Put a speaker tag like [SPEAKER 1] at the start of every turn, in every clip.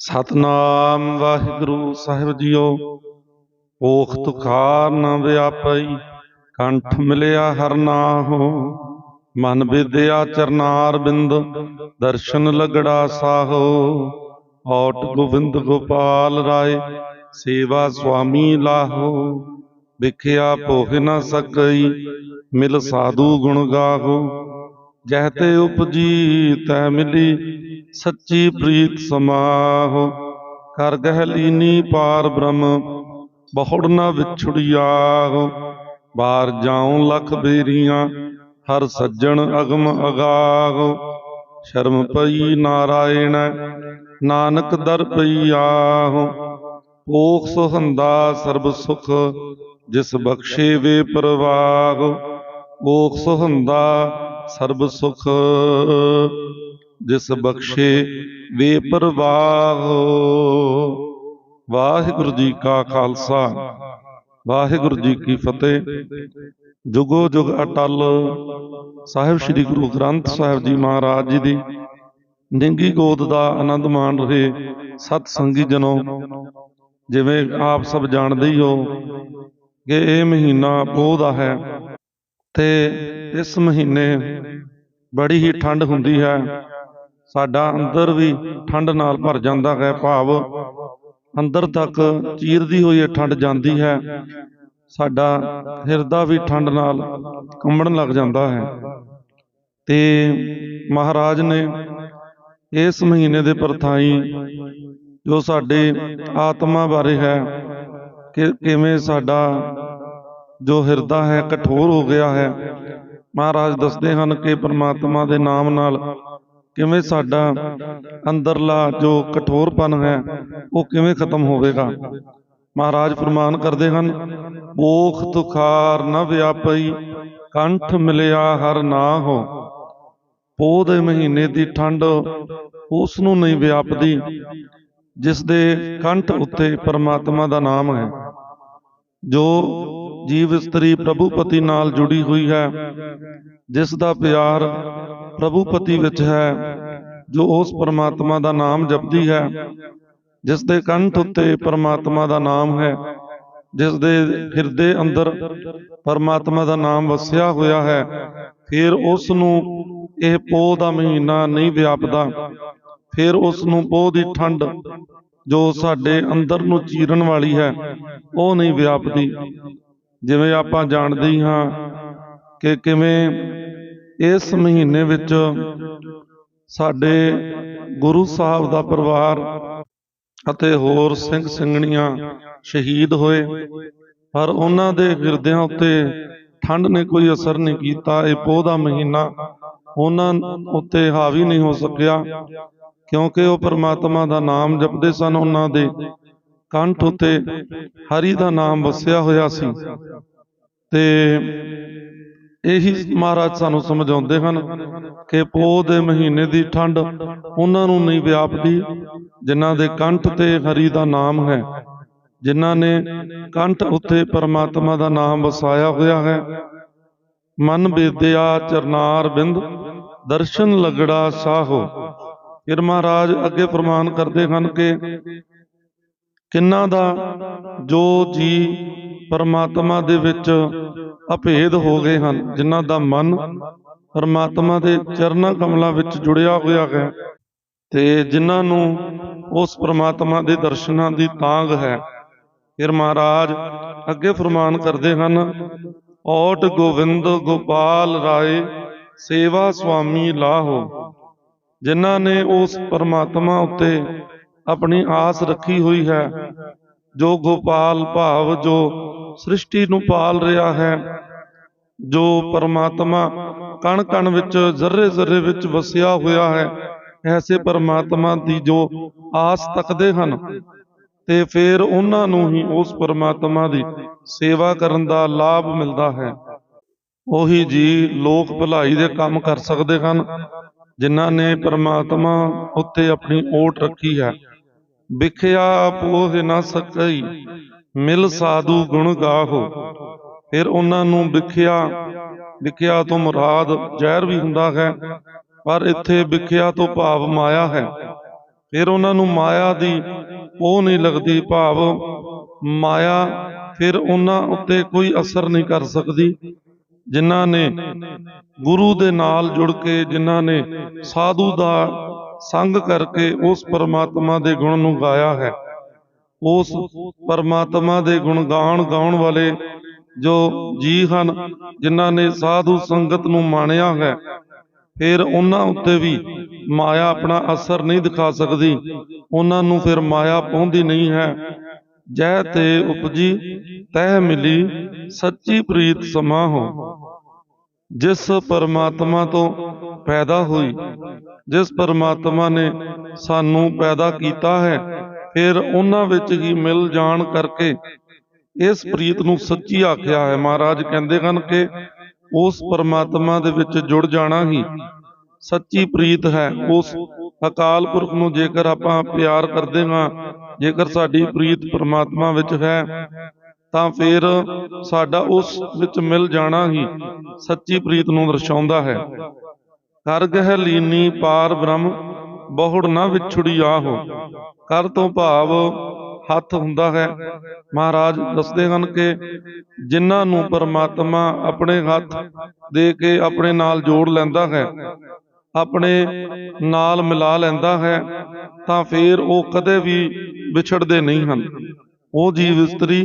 [SPEAKER 1] ਸਤਨਾਮ ਵਾਹਿਗੁਰੂ ਸਾਹਿਬ ਜੀਓ ਓਖ ਖਾਰ ਨ ਵਿਆਪਈ, ਕੰਠ ਮਿਲਿਆ ਹਰ ਨਾਹੋ ਮਨ ਵਿਦਿਆ ਚਰਨਾਰ ਬਿੰਦ, ਦਰਸ਼ਨ ਲਗੜਾ ਸਾਹੋ। ਔਟ ਗੋਬਿੰਦ ਗੋਪਾਲ ਰਾਏ, ਸੇਵਾ ਸੁਆਮੀ ਲਾਹੋ। ਵਿਖਿਆ ਭੋਗ ਨ ਸਕਈ, ਮਿਲ ਸਾਧੂ ਗੁਣ ਗਾਹੋ। ਜਹ ਤੇ ਉਪਜੀ ਤੈ ਮਿਲੀ, ਸੱਚੀ ਪ੍ਰੀਤ ਸਮਾਹੋ। ਕਰ ਗਹਿ ਲੀਨੀ ਪਾਰ ਬ੍ਰਹਮ, ਬਹੁੜ ਨ ਵਿਛੁੜਿਆਹੋ ਬਾਰ ਜਾਉ ਲਖ ਬੇਰੀਆਂ, ਹਰ ਸੱਜਣ ਅਗਮ ਅਗਾਹੋ। ਸ਼ਰਮ ਪਈ ਨਾਰਾਇਣ ਨਾਨਕ ਦਰ ਪਈ ਆਹੋ। ਪੋਖ ਸੁਹੰਦਾ ਸਰਬ ਸੁਖ, ਜਿਸ ਬਖਸ਼ੇ ਵੇ ਪ੍ਰਵਾਹ। ਪੋਖ ਸੁਹੰਦਾ ਸਰਬ ਸੁਖ ਜਿਸ ਬਖਸ਼ੇ ਵੇ ਪ੍ਰਵਾਹ ਵਾਹਿਗੁਰੂ ਜੀ ਕਾ ਖਾਲਸਾ, ਵਾਹਿਗੁਰੂ ਜੀ ਕੀ ਫਤਿਹ। ਜੁਗੋ ਜੁਗ ਅਟਲ ਸਾਹਿਬ ਸ੍ਰੀ ਗੁਰੂ ਗ੍ਰੰਥ ਸਾਹਿਬ ਜੀ ਮਹਾਰਾਜ ਜੀ ਦੀ ਨਿੰਗੀ ਗੋਦ ਦਾ ਆਨੰਦ ਮਾਣ ਰਹੇ ਸਤ ਸੰਗੀ ਜਨੋ, ਜਿਵੇਂ ਆਪ ਸਭ ਜਾਣਦੇ ਹੀ ਹੋ ਕਿ ਇਹ ਮਹੀਨਾ ਪੋਹ ਦਾ ਹੈ। ਤੇ ਇਸ ਮਹੀਨੇ ਬੜੀ ਹੀ ਠੰਡ ਹੁੰਦੀ ਹੈ। ਸਾਡਾ ਅੰਦਰ ਵੀ ਠੰਡ ਨਾਲ ਭਰ ਜਾਂਦਾ ਹੈ ਭਾਵ। ਅੰਦਰ ਤੱਕ ਚੀਰਦੀ ਹੋਈ ਇਹ ਠੰਡ ਜਾਂਦੀ ਹੈ। ਸਾਡਾ ਹਿਰਦਾ ਵੀ ਠੰਡ ਨਾਲ ਕੰਬਣ ਲੱਗ ਜਾਂਦਾ ਹੈ। ਤੇ ਮਹਾਰਾਜ ਨੇ ਇਸ ਮਹੀਨੇ ਦੇ ਪਰਥਾਈ ਜੋ ਸਾਡੇ ਆਤਮਾ ਬਾਰੇ ਹੈ ਕਿ ਕਿਵੇਂ ਸਾਡਾ ਜੋ ਹਿਰਦਾ ਹੈ, ਕਠੋਰ ਹੋ ਗਿਆ ਹੈ। ਮਹਾਰਾਜ ਦੱਸਦੇ ਹਨ ਕਿ ਪ੍ਰਮਾਤਮਾ ਦੇ ਨਾਮ ਨਾਲ ਕਿਵੇਂ ਸਾਡਾ ਅੰਦਰਲਾ ਜੋ ਕਠੋਰਪਨ ਹੈ, ਉਹ ਕਿਵੇਂ ਖਤਮ ਹੋਵੇਗਾ। ਮਹਾਰਾਜ ਫਰਮਾਨ ਕਰਦੇ ਹਨ, ਓਖ ਤੁਖਾਰ ਨ ਵਿਆਪਈ, ਕੰਠ ਮਿਲਿਆ ਹਰ ਨਾ ਹੋ। ਪੋਹ ਦੇ ਮਹੀਨੇ ਦੀ ਠੰਡ ਉਸ ਨੂੰ ਨਹੀਂ ਵਿਆਪਦੀ ਜਿਸ ਦੇ ਕੰਠ ਉੱਤੇ ਪਰਮਾਤਮਾ ਦਾ ਨਾਮ ਹੈ। ਜੋ ਜੀਵ ਇਸਤਰੀ ਪ੍ਰਭੂ ਪਤੀ ਨਾਲ ਜੁੜੀ ਹੋਈ ਹੈ, ਜਿਸ ਦਾ ਪਿਆਰ ਪ੍ਰਭੂ ਪਤੀ ਵਿੱਚ ਹੈ, ਜੋ ਉਸ ਪਰਮਾਤਮਾ ਦਾ ਨਾਮ ਜਪਦੀ ਹੈ, ਜਿਸ ਦੇ ਕੰਠ ਉੱਤੇ ਪਰਮਾਤਮਾ ਦਾ ਨਾਮ ਹੈ, ਜਿਸ ਦੇ ਹਿਰਦੇ ਅੰਦਰ ਪਰਮਾਤਮਾ ਦਾ ਨਾਮ ਵਸਿਆ ਹੋਇਆ ਹੈ, ਫਿਰ ਉਸ ਨੂੰ ਇਹ ਪੋਹ ਦਾ ਮਹੀਨਾ ਨਹੀਂ ਵਿਆਪਦਾ, ਫਿਰ ਉਸ ਨੂੰ ਪੋਹ ਦੀ ਠੰਡ ਜੋ ਸਾਡੇ ਅੰਦਰ ਨੂੰ ਚੀਰਨ ਵਾਲੀ ਹੈ, ਉਹ ਨਹੀਂ ਵਿਆਪਦੀ। ਜਿਵੇਂ ਆਪਾਂ ਜਾਣਦੇ ਹੀ ਹਾਂ ਕਿ ਕਿਵੇਂ ਇਸ ਮਹੀਨੇ ਵਿੱਚ ਸਾਡੇ ਗੁਰੂ ਸਾਹਿਬ ਦਾ ਪਰਿਵਾਰ ਅਤੇ ਹੋਰ ਸਿੰਘ ਸਿੰਘਣੀਆਂ ਸ਼ਹੀਦ ਹੋਏ। ਪਰ ਉਹਨਾਂ ਦੇ ਗਿਰਦਿਆਂ ਉੱਤੇ ਠੰਡ ਨੇ ਕੋਈ ਅਸਰ ਨਹੀਂ ਕੀਤਾ। ਇਹ ਪੋਹ ਦਾ ਮਹੀਨਾ ਉਹਨਾਂ ਉੱਤੇ ਹਾਵੀ ਨਹੀਂ ਹੋ ਸਕਿਆ, ਕਿਉਂਕਿ ਉਹ ਪਰਮਾਤਮਾ ਦਾ ਨਾਮ ਜਪਦੇ ਸਨ। ਉਹਨਾਂ ਦੇ ਕੰਠ ਉੱਤੇ ਹਰੀ ਦਾ ਨਾਮ ਵਸਿਆ ਹੋਇਆ ਸੀ। ਤੇ ਇਹੀ ਮਹਾਰਾਜ ਸਾਨੂੰ ਸਮਝਾਉਂਦੇ ਹਨ ਕਿ ਪੋਹ ਦੇ ਮਹੀਨੇ ਦੀ ਠੰਡ ਉਹਨਾਂ ਨੂੰ ਨਹੀਂ ਵਿਆਪਦੀ, ਜਿਨ੍ਹਾਂ ਦੇ ਕੰਠ ਤੇ ਹਰੀ ਦਾ ਨਾਮ ਹੈ। ਜਿਨ੍ਹਾਂ ਨੇ ਕੰਠ ਉੱਤੇ ਪਰਮਾਤਮਾ ਦਾ ਨਾਮ ਵਸਾਇਆ ਹੋਇਆ ਹੈ। ਮਨ ਬੇਦਿਆ ਚਰਨਾਰ ਬਿੰਦ, ਦਰਸ਼ਨ ਲਗੜਾ ਸਾਹੋ। ਫਿਰ ਮਹਾਰਾਜ ਅੱਗੇ ਫਰਮਾਨ ਕਰਦੇ ਹਨ ਕਿ ਕਿੰਨਾ ਦਾ ਜੋ ਜੀ ਪਰਮਾਤਮਾ ਦੇ ਵਿੱਚ ਅਭੇਦ ਹੋ ਗਏ ਹਨ, ਜਿਨ੍ਹਾਂ ਦਾ ਮਨ ਪਰਮਾਤਮਾ ਦੇ ਚਰਨਾਂ ਕਮਲਾਂ ਵਿੱਚ ਜੁੜਿਆ ਹੋਇਆ ਹੈ ਤੇ ਜਿਨ੍ਹਾਂ ਨੂੰ ਉਸ ਪਰਮਾਤਮਾ ਦੇ ਦਰਸ਼ਨਾਂ ਦੀ ਤਾਂਗ ਹੈ। ਫਿਰ ਮਹਾਰਾਜ ਅੱਗੇ ਫਰਮਾਨ ਕਰਦੇ ਹਨ, ਔਟ ਗੋਵਿੰਦ ਗੋਪਾਲ ਰਾਏ, ਸੇਵਾ ਸੁਆਮੀ ਲਾਹੋ। ਜਿਨ੍ਹਾਂ ਨੇ ਉਸ ਪਰਮਾਤਮਾ ਉੱਤੇ ਆਪਣੀ ਆਸ ਰੱਖੀ ਹੋਈ ਹੈ। ਜੋ ਗੋਪਾਲ ਭਾਵ ਜੋ ਸ੍ਰਿਸ਼ਟੀ ਨੂੰ ਪਾਲ ਰਿਹਾ ਹੈ, ਜੋ ਪਰਮਾਤਮਾ ਕਣ ਕਣ ਵਿੱਚ ਜ਼ਰਰੇ ਜ਼ਰਰੇ ਵਿੱਚ ਵਸਿਆ ਹੋਇਆ ਹੈ, ਐਸੇ ਪਰਮਾਤਮਾ ਦੀ ਜੋ ਆਸ ਤੱਕਦੇ ਹਨ ਤੇ ਫਿਰ ਉਹਨਾਂ ਨੂੰ ਹੀ ਉਸ ਪਰਮਾਤਮਾ ਦੀ ਸੇਵਾ ਕਰਨ ਦਾ ਲਾਭ ਮਿਲਦਾ ਹੈ। ਉਹੀ ਜੀ ਲੋਕ ਭਲਾਈ ਦੇ ਕੰਮ ਕਰ ਸਕਦੇ ਹਨ, ਜਿਨ੍ਹਾਂ ਨੇ ਪਰਮਾਤਮਾ ਉੱਤੇ ਆਪਣੀ ਓਟ ਰੱਖੀ ਹੈ। ਵਿਖਿਆ ਪੋਹ ਨਾ ਸਕਈ, ਮਿਲ ਸਾਧੂ ਗੁਣ ਗਾਹੋ। ਫਿਰ ਉਹਨਾਂ ਨੂੰ ਵਿਖਿਆ ਵਿਖਿਆ ਤੋਂ ਮੁਰਾਦ ਜ਼ਹਿਰ ਵੀ ਹੁੰਦਾ ਹੈ, ਪਰ ਇੱਥੇ ਵਿਖਿਆ ਤੋਂ ਭਾਵ ਮਾਇਆ ਹੈ। ਫਿਰ ਉਹਨਾਂ ਨੂੰ ਮਾਇਆ ਦੀ ਉਹ ਨਹੀਂ ਲੱਗਦੀ, ਭਾਵ ਮਾਇਆ ਫਿਰ ਉਹਨਾਂ ਉੱਤੇ ਕੋਈ ਅਸਰ ਨਹੀਂ ਕਰ ਸਕਦੀ, ਜਿਨ੍ਹਾਂ ਨੇ ਗੁਰੂ ਦੇ ਨਾਲ ਜੁੜ ਕੇ, ਜਿਨ੍ਹਾਂ ਨੇ ਸਾਧੂ ਦਾ ਸੰਗ ਕਰਕੇ ਉਸ ਪਰਮਾਤਮਾ ਦੇ ਗੁਣ ਨੂੰ ਗਾਇਆ ਹੈ। ਉਸ ਪਰਮਾਤਮਾ ਦੇ ਗੁਣ ਗਾਣ ਗਾਉਣ ਵਾਲੇ ਜੋ ਜੀ ਹਨ, ਜਿਨ੍ਹਾਂ ਨੇ ਸਾਧੂ ਸੰਗਤ ਨੂੰ ਮਾਣਿਆ ਹੈ, ਫਿਰ ਉਹਨਾਂ ਉੱਤੇ ਵੀ ਮਾਇਆ ਆਪਣਾ ਅਸਰ ਨਹੀਂ ਦਿਖਾ ਸਕਦੀ। ਉਹਨਾਂ ਨੂੰ ਫਿਰ ਮਾਇਆ ਪਹੁੰਚਦੀ ਨਹੀਂ ਹੈ। ਜੈ ਤੇ ਉਪਜੀ, ਤਹਿ ਮਿਲੀ, ਸੱਚੀ ਪ੍ਰੀਤ ਸਮਾ ਹੋ ਜਿਸ ਪਰਮਾਤਮਾ ਤੋਂ ਪੈਦਾ ਹੋਈ ਜਿਸ ਪਰਮਾਤਮਾ ਨੇ ਸਾਨੂੰ ਪੈਦਾ ਕੀਤਾ ਹੈ, ਫਿਰ ਉਹਨਾਂ ਵਿੱਚ ਹੀ ਮਿਲ ਜਾਣ ਕਰਕੇ ਇਸ ਪ੍ਰੀਤ ਨੂੰ ਸੱਚੀ ਆਖਿਆ ਹੈ। ਮਹਾਰਾਜ ਕਹਿੰਦੇ ਹਨ ਕਿ ਉਸ ਪਰਮਾਤਮਾ ਦੇ ਵਿੱਚ ਜੁੜ ਜਾਣਾ ਹੀ ਸੱਚੀ ਪ੍ਰੀਤ ਹੈ। ਉਸ ਅਕਾਲ ਪੁਰਖ ਨੂੰ ਜੇਕਰ ਆਪਾਂ ਪਿਆਰ ਕਰਦੇ ਹਾਂ, ਜੇਕਰ ਸਾਡੀ ਪ੍ਰੀਤ ਪਰਮਾਤਮਾ ਵਿੱਚ ਹੈ, ਤਾਂ ਫਿਰ ਸਾਡਾ ਉਸ ਵਿੱਚ ਮਿਲ ਜਾਣਾ ਹੀ ਸੱਚੀ ਪ੍ਰੀਤ ਨੂੰ ਦਰਸਾਉਂਦਾ ਹੈ। ਕਰ ਗਹਿ ਲੀਨੀ ਪਾਰ ਬ੍ਰਹਮ, ਬਹੁੜ ਨਾ ਵਿਛੜੀ ਆਹੋ। ਕਰ ਤੋਂ ਭਾਵ ਹੱਥ ਹੁੰਦਾ ਹੈ। ਮਹਾਰਾਜ ਦੱਸਦੇ ਹਨ ਕਿ ਜਿਨ੍ਹਾਂ ਨੂੰ ਪਰਮਾਤਮਾ ਆਪਣੇ ਹੱਥ ਦੇ ਕੇ ਆਪਣੇ ਨਾਲ ਜੋੜ ਲੈਂਦਾ ਹੈ, ਆਪਣੇ ਨਾਲ ਮਿਲਾ ਲੈਂਦਾ ਹੈ, ਤਾਂ ਫਿਰ ਉਹ ਕਦੇ ਵੀ ਵਿਛੜਦੇ ਨਹੀਂ ਹਨ। ਉਹ ਜੀਵ ਇਸਤਰੀ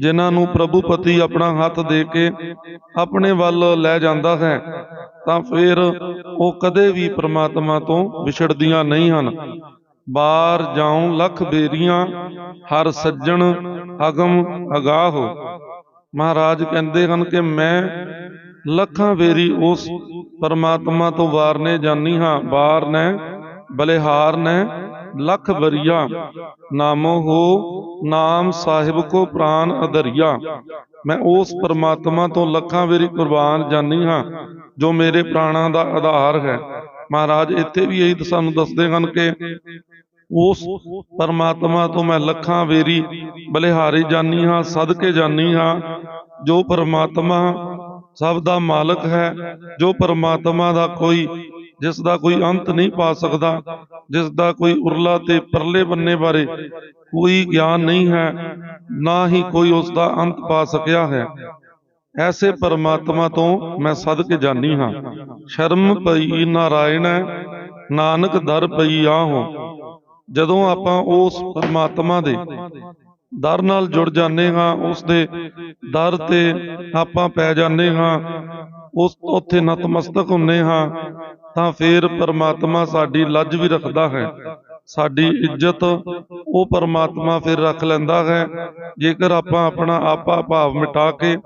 [SPEAKER 1] ਜਿਨ੍ਹਾਂ ਨੂੰ ਪ੍ਰਭੂ ਪਤੀ ਆਪਣਾ ਹੱਥ ਦੇ ਕੇ ਆਪਣੇ ਵੱਲ ਲੈ ਜਾਂਦਾ ਹੈ ਤਾਂ ਫਿਰ ਉਹ ਕਦੇ ਵੀ ਪ੍ਰਮਾਤਮਾ ਤੋਂ ਵਿਛੜਦੀਆਂ ਨਹੀਂ ਹਨ। ਬਾਰ ਜਾਉ ਲੱਖ ਬੇਰੀਆਂ, ਹਰ ਸੱਜਣ ਅਗਮ ਅਗਾਹ। ਮਹਾਰਾਜ ਕਹਿੰਦੇ ਹਨ ਕਿ ਮੈਂ ਲੱਖਾਂ ਵੇਰੀ ਉਸ ਪਰਮਾਤਮਾ ਤੋਂ ਵਾਰਨੇ ਜਾਨੀ ਹਾਂ। ਵਾਰ ਨੇ, ਬਲਿਹਾਰ ਨੇ ਲੱਖ ਬਰੀਆ ਨਾਮੋ ਹੋ ਨਾਮ ਸਾਹਿਬ ਕੋ ਪ੍ਰਾਨ ਅਧਰਿਆ। ਮੈਂ ਉਸ ਪਰਮਾਤਮਾ ਤੋਂ ਲੱਖਾਂ ਵੇਰੀ ਕੁਰਬਾਨ ਜਾਨੀ ਹਾਂ, ਜੋ ਮੇਰੇ ਪ੍ਰਾਣਾਂ ਦਾ ਆਧਾਰ ਹੈ। ਮਹਾਰਾਜ, ਇੱਥੇ ਵੀ ਇਹੀ ਸਾਨੂੰ ਦੱਸਦੇ ਹਨ ਕਿ ਉਸ ਪਰਮਾਤਮਾ ਤੋਂ ਮੈਂ ਲੱਖਾਂ ਵੇਰੀ ਬਲਿਹਾਰੀ ਜਾਨੀ ਹਾਂ, ਸਦਕੇ ਜਾਨੀ ਹਾਂ, ਜੋ ਪਰਮਾਤਮਾ ਸਭ ਦਾ ਮਾਲਕ ਹੈ, ਜੋ ਪਰਮਾਤਮਾ ਦਾ ਕੋਈ ਜਿਸ ਦਾ ਕੋਈ ਅੰਤ ਨਹੀਂ ਪਾ ਸਕਦਾ ਜਿਸ ਦਾ ਕੋਈ ਉਰਲਾ ਤੇ ਪਰਲੇ ਬੰਨੇ ਬਾਰੇ ਕੋਈ ਗਿਆਨ ਨਹੀਂ ਹੈ, ਨਾ ਹੀ ਕੋਈ ਉਸ ਦਾ ਅੰਤ ਪਾ ਸਕਿਆ ਹੈ। ਐਸੇ ਪਰਮਾਤਮਾ ਤੋਂ ਮੈਂ ਸਦਕੇ ਜਾਨੀ ਹਾਂ। ਸ਼ਰਮ ਪਈ ਨਾਰਾਇਣ ਨਾਨਕ ਦਰ ਪਈ ਆਹੋ। ਜਦੋਂ ਆਪਾਂ ਉਸ ਪਰਮਾਤਮਾ ਦੇ ਦਰ ਨਾਲ ਜੁੜ ਜਾਂਦੇ ਹਾਂ ਉਸ ਦੇ ਦਰ ਤੇ ਆਪਾਂ ਪੈ ਜਾਂਦੇ ਹਾਂ, ਉਸ ਉੱਥੇ ਨਤਮਸਤਕ ਹੁੰਨੇ ਹਾਂ ਤਾਂ ਫਿਰ ਪਰਮਾਤਮਾ ਸਾਡੀ ਲੱਜ ਵੀ ਰੱਖਦਾ ਹੈ। ਸਾਡੀ ਇੱਜ਼ਤ, ਉਹ ਪਰਮਾਤਮਾ ਫਿਰ ਰੱਖ ਲੈਂਦਾ ਹੈ। ਜੇਕਰ ਆਪਾਂ ਆਪਣਾ ਆਪਾ ਭਾਵ ਮਿਟਾ ਕੇ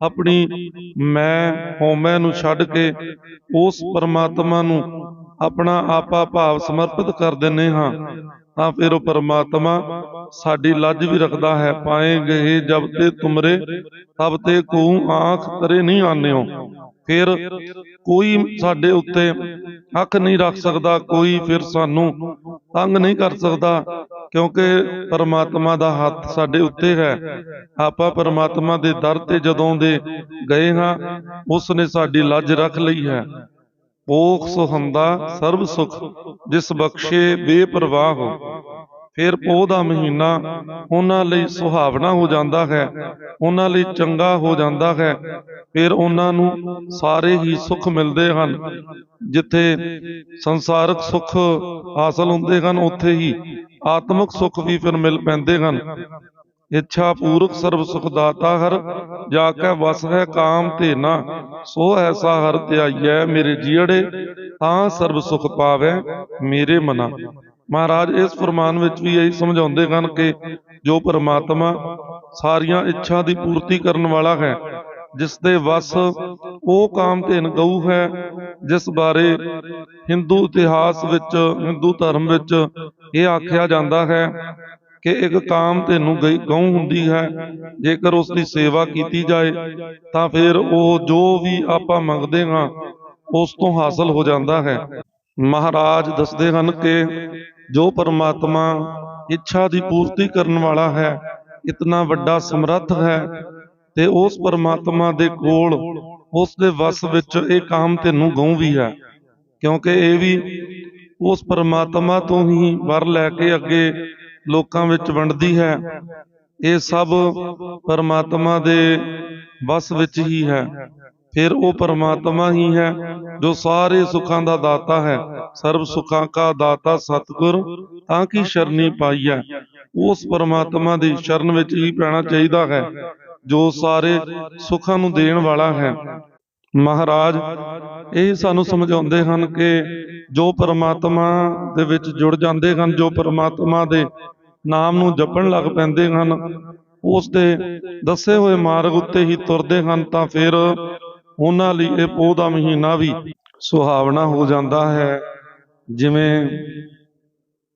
[SPEAKER 1] ਆਪਣੀ ਮੈਂ ਹਉਮੈ ਨੂੰ ਛੱਡ ਕੇ ਉਸ ਪਰਮਾਤਮਾ ਨੂੰ ਆਪਣਾ ਆਪਾ ਭਾਵ ਸਮਰਪਿਤ ਕਰ ਦਿੰਨੇ ਹਾਂ, ਤਾਂ ਫਿਰ ਉਹ ਪਰਮਾਤਮਾ ਸਾਡੀ ਲੱਜ ਵੀ ਰੱਖਦਾ ਹੈ। ਪਾਏ ਗਏ ਜਬ ਤੇ ਤੁਮਰੇ, ਤਬ ਤੇ ਕੋ ਆਂਖ ਤਰੇ ਨਹੀਂ ਆਨਿਓ। ਫਿਰ ਕੋਈ ਸਾਡੇ ਉੱਤੇ ਅੱਖ ਨਹੀਂ ਰੱਖ ਸਕਦਾ, ਕੋਈ ਫਿਰ ਸਾਨੂੰ ਤੰਗ ਨਹੀਂ ਕਰ ਸਕਦਾ, ਕਿਉਂਕਿ ਪਰਮਾਤਮਾ ਦਾ ਹੱਥ ਸਾਡੇ ਉੱਤੇ ਹੈ। ਆਪਾਂ ਪਰਮਾਤਮਾ ਦੇ ਦਰ ਤੇ ਜਦੋਂ ਦੇ ਗਏ ਹਾਂ ਉਸ ਨੇ ਸਾਡੀ ਲੱਜ ਰੱਖ ਲਈ ਹੈ। ਪੋਖ ਸੁਹੰਦਾ ਸਰਬ ਸੁਖ, ਜਿਸ ਬਖਸ਼ੇ ਬੇਪਰਵਾਹ ਹੋ। ਫਿਰ ਪੋਹ ਦਾ ਮਹੀਨਾ ਉਹਨਾਂ ਲਈ ਸੁਹਾਵਣਾ ਹੋ ਜਾਂਦਾ ਹੈ ਉਹਨਾਂ ਲਈ ਚੰਗਾ ਹੋ ਜਾਂਦਾ ਹੈ ਫਿਰ ਉਹਨਾਂ ਨੂੰ ਸਾਰੇ ਹੀ ਸੁੱਖ ਮਿਲਦੇ ਹਨ। ਜਿੱਥੇ ਸੰਸਾਰਿਕ ਸੁੱਖ ਹਾਸਲ ਹੁੰਦੇ ਹਨ ਉੱਥੇ ਹੀ ਆਤਮਿਕ ਸੁੱਖ ਵੀ ਫਿਰ ਮਿਲ ਪੈਂਦੇ ਹਨ। ਇੱਛਾ ਪੂਰਕ ਸਰਬ ਸੁਖ ਦਾਤਾ ਹਰ ਜਾ ਕੇ ਵਸ ਹੈ ਕਾਮ ਤੇ ਨਾ ਸੋ ਐਸਾ ਹਰ ਧਿਆਈਐ ਮੇਰੇ ਜੀੜੇ ਤਾਂ ਸਰਬ ਸੁਖ ਪਾਵੇ ਮੇਰੇ ਮਨਾ। ਮਹਾਰਾਜ, ਇਸ ਫਰਮਾਨ ਵਿੱਚ ਵੀ ਇਹੀ ਸਮਝਾਉਂਦੇ ਹਨ ਕਿ ਜੋ ਪਰਮਾਤਮਾ ਸਾਰੀਆਂ ਇੱਛਾ ਦੀ ਪੂਰਤੀ ਕਰਨ ਵਾਲਾ ਹੈ, ਜਿਸ ਦੇ ਵਸ ਉਹ ਕਾਮ ਧੇਨ ਗਊ ਹੈ, ਜਿਸ ਬਾਰੇ ਹਿੰਦੂ ਇਤਿਹਾਸ ਵਿੱਚ, ਹਿੰਦੂ ਧਰਮ ਵਿੱਚ ਇਹ ਆਖਿਆ ਜਾਂਦਾ ਹੈ ਕਿ ਇੱਕ ਕਾਮ ਤੈਨੂੰ ਗਈ ਗਊ ਹੁੰਦੀ ਹੈ, ਜੇਕਰ ਉਸ ਦੀ ਸੇਵਾ ਕੀਤੀ ਜਾਏ, ਤਾਂ ਫਿਰ ਉਹ ਜੋ ਵੀ ਆਪਾਂ ਮੰਗਦੇ ਹਾਂ, ਉਸ ਤੋਂ ਹਾਸਲ ਹੋ ਜਾਂਦਾ ਹੈ। ਮਹਾਰਾਜ ਦੱਸਦੇ ਹਨ ਕਿ ਜੋ ਪਰਮਾਤਮਾ ਇੱਛਾ ਦੀ ਪੂਰਤੀ ਕਰਨ ਵਾਲਾ ਹੈ, ਇਤਨਾ ਵੱਡਾ ਸਮਰੱਥ ਹੈ ਤੇ ਉਸ ਪਰਮਾਤਮਾ ਦੇ ਕੋਲ, ਉਸ ਦੇ ਵਸ ਵਿੱਚ ਇਹ ਕਾਮ ਤੈਨੂੰ ਗਊ ਵੀ ਹੈ। ਕਿਉਂਕਿ ਇਹ ਵੀ ਉਸ ਪਰਮਾਤਮਾ ਤੋਂ ਹੀ ਵਰ ਲੈ ਕੇ ਅੱਗੇ ਲੋਕਾਂ ਵਿੱਚ ਵੰਡਦੀ ਹੈ। ਇਹ ਸਭ ਪਰਮਾਤਮਾ ਦੇ ਵਸ ਵਿੱਚ ਹੀ ਹੈ। ਫਿਰ ਉਹ ਪਰਮਾਤਮਾ ਹੀ ਹੈ ਜੋ ਸਾਰੇ ਸੁੱਖਾਂ ਦਾ ਦਾਤਾ ਹੈ। ਸਰਬ ਸੁੱਖਾਂ ਕਾ ਦਾਤਾ ਸਤਿਗੁਰ, ਤਾਂ ਕੀ ਸ਼ਰਨੀ ਪਾਈਐ ਉਸ ਪਰਮਾਤਮਾ ਦੀ ਸ਼ਰਨ ਵਿੱਚ ਹੀ ਪੈਣਾ ਚਾਹੀਦਾ ਹੈ, ਜੋ ਸਾਰੇ ਸੁੱਖਾਂ ਨੂੰ ਦੇਣ ਵਾਲਾ ਹੈ। ਮਹਾਰਾਜ, ਇਹ ਸਾਨੂੰ ਸਮਝਾਉਂਦੇ ਹਨ ਕਿ ਜੋ ਪਰਮਾਤਮਾ ਦੇ ਵਿੱਚ ਜੁੜ ਜਾਂਦੇ ਹਨ, ਜੋ ਪਰਮਾਤਮਾ ਦੇ ਨਾਮ ਨੂੰ ਜਪਣ ਲੱਗ ਪੈਂਦੇ ਹਨ, ਉਸ ਦੇ ਦੱਸੇ ਹੋਏ ਮਾਰਗ ਉੱਤੇ ਹੀ ਤੁਰਦੇ ਹਨ, ਤਾਂ ਫਿਰ ਉਹਨਾਂ ਲਈ ਇਹ ਪੋਹ ਦਾ ਮਹੀਨਾ ਵੀ ਸੁਹਾਵਣਾ ਹੋ ਜਾਂਦਾ ਹੈ। ਜਿਵੇਂ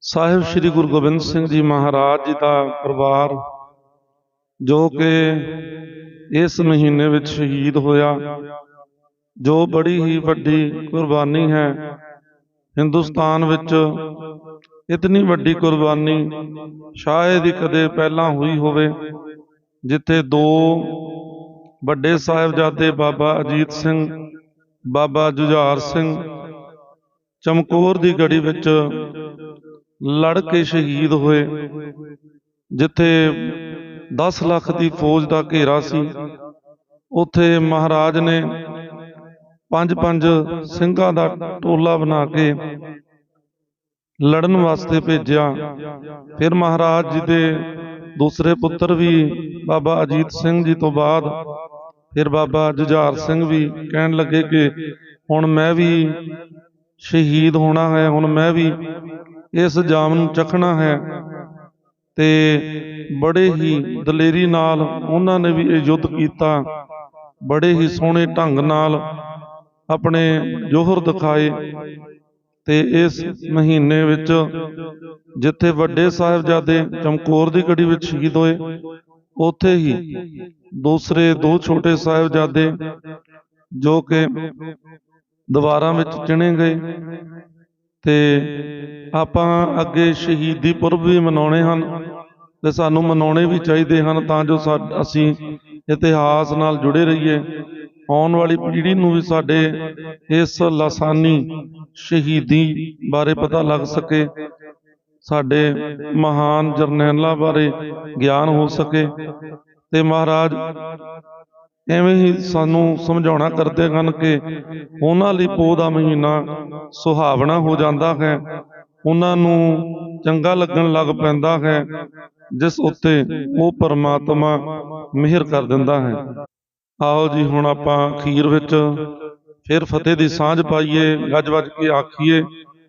[SPEAKER 1] ਸਾਹਿਬ ਸ੍ਰੀ ਗੁਰੂ ਗੋਬਿੰਦ ਸਿੰਘ ਜੀ ਮਹਾਰਾਜ ਜੀ ਦਾ ਪਰਿਵਾਰ, ਜੋ ਕਿ ਇਸ ਮਹੀਨੇ ਵਿੱਚ ਸ਼ਹੀਦ ਹੋਇਆ, ਜੋ ਬੜੀ ਹੀ ਵੱਡੀ ਕੁਰਬਾਨੀ ਹੈ। ਹਿੰਦੁਸਤਾਨ ਵਿੱਚ ਇਤਨੀ ਵੱਡੀ ਕੁਰਬਾਨੀ ਸ਼ਾਇਦ ਹੀ ਕਦੇ ਪਹਿਲਾਂ ਹੋਈ ਹੋਵੇ, ਜਿੱਥੇ ਦੋ ਵੱਡੇ ਸਾਹਿਬਜ਼ਾਦੇ ਬਾਬਾ ਅਜੀਤ ਸਿੰਘ ਬਾਬਾ ਜੁਝਾਰ ਸਿੰਘ ਚਮਕੌਰ ਦੀ ਗੜੀ ਵਿੱਚ ਲੜ ਕੇ ਸ਼ਹੀਦ ਹੋਏ। ਜਿੱਥੇ 10 ਲੱਖ ਦੀ ਫੌਜ ਦਾ ਘੇਰਾ ਸੀ। ਉੱਥੇ ਮਹਾਰਾਜ ਨੇ ਪੰਜ ਪੰਜ ਸਿੰਘਾਂ ਦਾ ਟੋਲਾ ਬਣਾ ਕੇ ਲੜਨ ਵਾਸਤੇ ਭੇਜਿਆ। ਫਿਰ ਮਹਾਰਾਜ ਜੀ ਦੇ ਦੂਸਰੇ ਪੁੱਤਰ ਵੀ ਬਾਬਾ ਅਜੀਤ ਸਿੰਘ ਜੀ ਤੋਂ ਬਾਅਦ ਫਿਰ ਬਾਬਾ ਜੁਝਾਰ ਸਿੰਘ ਵੀ ਕਹਿਣ ਲੱਗੇ ਕਿ ਹੁਣ ਮੈਂ ਵੀ ਸ਼ਹੀਦ ਹੋਣਾ ਹੈ, ਹੁਣ ਮੈਂ ਵੀ ਇਸ ਜਾਮ ਨੂੰ ਚੱਖਣਾ ਹੈ। ਤੇ ਬੜੇ ਹੀ ਦਲੇਰੀ ਨਾਲ ਉਹਨਾਂ ਨੇ ਵੀ ਇਹ ਯੁੱਧ ਕੀਤਾ। ਬੜੇ ਹੀ ਸੋਹਣੇ ਢੰਗ ਨਾਲ ਆਪਣੇ ਜੋਹਰ ਦਿਖਾਏ। ਤੇ ਇਸ ਮਹੀਨੇ ਵਿੱਚ ਜਿੱਥੇ ਵੱਡੇ ਸਾਹਿਬਜ਼ਾਦੇ ਚਮਕੌਰ ਦੀ ਗੜੀ ਵਿੱਚ ਸ਼ਹੀਦ ਹੋਏ ਉੱਥੇ ਹੀ ਦੂਸਰੇ ਦੋ ਛੋਟੇ ਸਾਹਿਬਜ਼ਾਦੇ ਜੋ ਕਿ ਦੀਵਾਰਾਂ ਵਿੱਚ ਚਿਣੇ ਗਏ ਤੇ ਆਪਾਂ ਅੱਗੇ ਸ਼ਹੀਦੀ ਪੁਰਬ ਵੀ ਮਨਾਉਣੇ ਹਨ ਤੇ ਸਾਨੂੰ ਮਨਾਉਣੇ ਵੀ ਚਾਹੀਦੇ ਹਨ ਤਾਂ ਜੋ ਅਸੀਂ ਇਤਿਹਾਸ ਨਾਲ ਜੁੜੇ ਰਹੀਏ। ਆਉਣ ਵਾਲੀ ਪੀੜ੍ਹੀ ਨੂੰ ਵੀ ਸਾਡੇ ਇਸ ਲਾਸਾਨੀ ਸ਼ਹੀਦੀ ਬਾਰੇ ਪਤਾ ਲੱਗ ਸਕੇ ਸਾਡੇ ਮਹਾਨ ਜਰਨੈਲਾਂ ਬਾਰੇ ਗਿਆਨ ਹੋ ਸਕੇ ਤੇ ਮਹਾਰਾਜ ਐਵੇਂ ਹੀ ਸਾਨੂੰ ਸਮਝਾਉਣਾ ਕਰਦੇ ਹਨ ਕਿ ਉਹਨਾਂ ਲਈ ਪੋਹ ਦਾ ਮਹੀਨਾ ਸੁਹਾਵਣਾ ਹੋ ਜਾਂਦਾ ਹੈ। ਉਹਨਾਂ ਨੂੰ ਚੰਗਾ ਲੱਗਣ ਲੱਗ ਪੈਂਦਾ ਹੈ, ਜਿਸ ਉੱਤੇ ਉਹ ਪਰਮਾਤਮਾ ਮਿਹਰ ਕਰ ਦਿੰਦਾ ਹੈ। ਆਓ ਜੀ, ਹੁਣ ਆਪਾਂ ਅਖੀਰ ਵਿੱਚ ਫਿਰ ਫਤਿਹ ਦੀ ਸਾਂਝ ਪਾਈਏ ਗੱਜ ਵੱਜ ਕੇ ਆਖੀਏ।